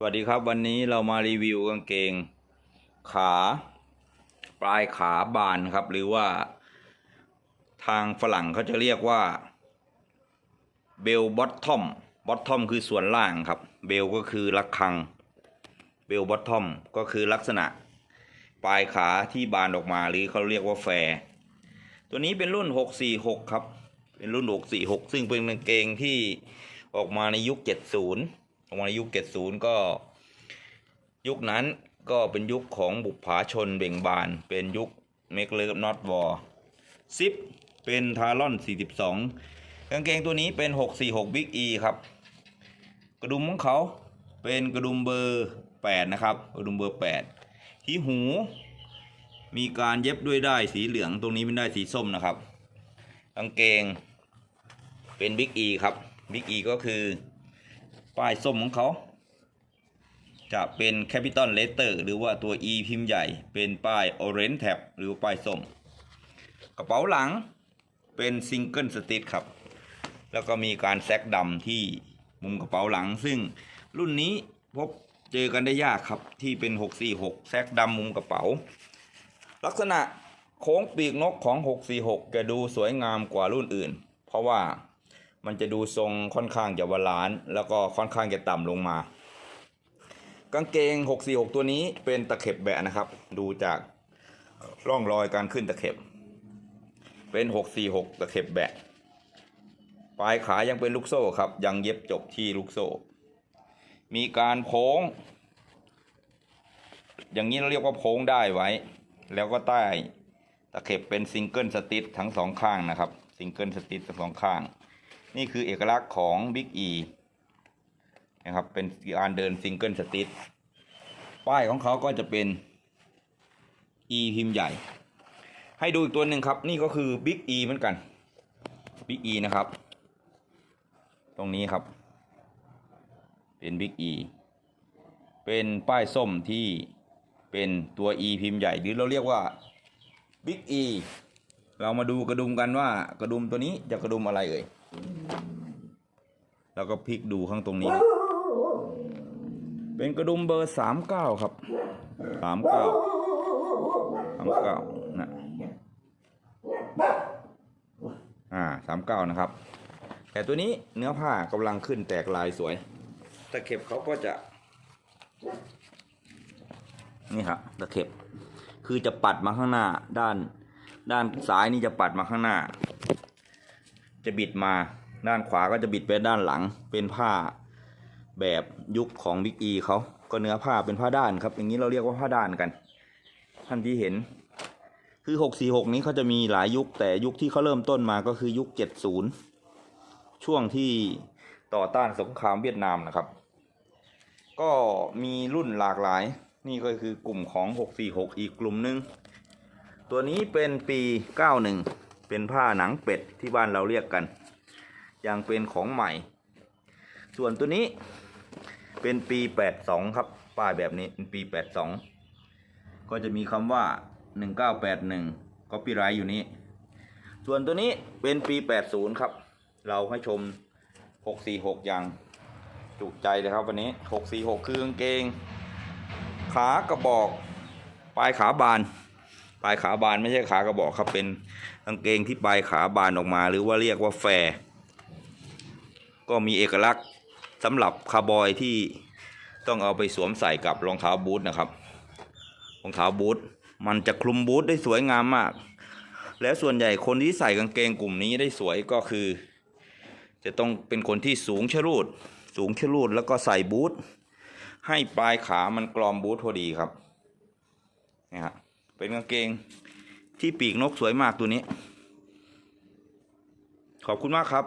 สวัสดีครับวันนี้เรามารีวิวกางเกง ขาปลายขาบานครับ หรือว่า ทางฝรั่งเขาจะเรียกว่าเบลบอททอมบอททอมคือส่วนล่างครับ เบลก็คือระฆังเบลบอททอมก็คือลักษณะ ปลายขาที่บานออกมาหรือเขาเรียกว่าแฟร์ตัวนี้เป็นรุ่น 646 ครับ เป็นรุ่น 646 ซึ่งเป็นกางเกงที่ออกมาในยุค 70 ออกมาในยุค70ก็ ยุคนั้นก็เป็นยุคของบุปผาชนเบ่งบาน เป็นยุคเมกเล v นอตวอร์ซิปเป็นทารอน 42 กางเกงตัวนี้เป็น 646 Big E ครับ กระดุมของเขาเป็นกระดุมเบอร์ 8 นะครับ กระดุมเบอร์ 8 ที่หู มีการเย็บด้วยได้สีเหลืองตรงนี้เป็นได้สีส้มนะครับ กางเกงเป็นบิ๊กอีครับบิ๊กอีก็คือ ป้ายส้มของเขา จะเป็น Capital Letter หรือว่าตัว E พิมพ์ใหญ่ เป็นป้าย Orange Tab หรือป้ายส้ม กระเป๋าหลังเป็น Single Stitch ครับ แล้วก็มีการแซกดำที่มุมกระเป๋าหลัง ซึ่งรุ่นนี้พบเจอกันได้ยากครับที่เป็น 646 แซกดำมุมกระเป๋า ลักษณะโค้งปีกนกของ 646 จะดูสวยงามกว่ารุ่นอื่น เพราะว่า มันจะดูทรงค่อนข้างจะบาลาน แล้วก็ค่อนข้างจะต่ำลงมา กางเกง 646 ตัวนี้เป็นตะเข็บแบะนะครับ ดูจากร่องรอยการขึ้นตะเข็บ เป็น 646 ตะเข็บแบะ ปลายขายังเป็นลูกโซ่ครับ ยังเย็บจบที่ลูกโซ่ มีการโค้ง อย่างนี้เราเรียกว่าโพ้งได้ไว้ แล้วก็ใต้ตะเข็บเป็นซิงเกิลสติททั้งสองข้างนะครับ ซิงเกิลสติททั้งสองข้าง นี่คือเอกลักษณ์ของ Big E นะครับ เป็นการเดินซิงเกิลสติทป้ายของเขาก็จะเป็น E พิมพ์ใหญ่ ให้ดูอีกตัวหนึ่งครับ นี่ก็คือ Big E เหมือนกัน Big E นะครับ ตรงนี้ครับ เป็น Big E เป็นป้ายส้มที่เป็นตัว E พิมพ์ใหญ่ หรือเราเรียกว่า Big E เรามาดูกระดุมกันว่ากระดุมตัวนี้จะกระดุมอะไรเอ่ย แล้วก็พลิกดูข้างตรงนี้ เป็นกระดุมเบอร์สามเก้าครับสามเก้าสามเก้านะอ่าสามเก้านะครับ แต่ตัวนี้เนื้อผ้ากำลังขึ้นแตกลายสวยตะเข็บเขาก็จะ นี่ครับตะเข็บ คือจะปัดมาข้างหน้า ด้าน ด้านซ้ายนี่จะปัดมาข้างหน้า จะบิดมา ด้านขวาก็จะบิดไปด้านหลัง เป็นผ้าแบบยุคของบิ๊กอีเขาก็เนื้อผ้าเป็นผ้าด้านครับ อย่างนี้เราเรียกว่าผ้าด้านกัน ท่านที่เห็น คือหกสี่หกนี้เขาจะมีหลายยุคแต่ยุคที่เขาเริ่มต้นมาก็คือยุคเจ็ดศูนย์ช่วงที่ต่อต้านสงครามเวียดนามนะครับ ก็มีรุ่นหลากหลาย นี่ก็คือกลุ่มของ 646 อีกกลุ่มหนึ่งตัวนี้เป็นปี 91 เป็นผ้าหนังเป็ดที่บ้านเราเรียกกัน ยังเป็นของใหม่ ส่วนตัวนี้เป็นปี 82 ครับ ป้ายแบบนี้เป็นปี 82 ก็จะมีคำว่า 1981ก็ปีไรอยู่นี้ ส่วนตัวนี้เป็นปี 80 ครับ เราให้ชม 646 อย่าง จุใจเลยครับวันนี้ 646 คือกางเกง ขากระบอก ปลายขาบาน ปลายขาบานไม่ใช่ขากระบอกครับ เป็นกางเกงที่ปลายขาบานออกมา หรือว่าเรียกว่าแฟร์ ก็มีเอกลักษณ์สำหรับคาร์บอยที่ต้องเอาไปสวมใส่กับรองเท้าบูทนะครับรองเท้าบูทมันจะคลุมบูทได้สวยงามมาก แล้วส่วนใหญ่คนที่ใส่กางเกงกลุ่มนี้ได้สวยก็คือ จะต้องเป็นคนที่สูงชะรูด สูงชะรูดแล้วก็ใส่บูทให้ปลายขามันกรอมบูทพอดีครับนี่ฮะเป็นกางเกงที่ปีกนกสวยมากตัวนี้ ขอบคุณมากครับ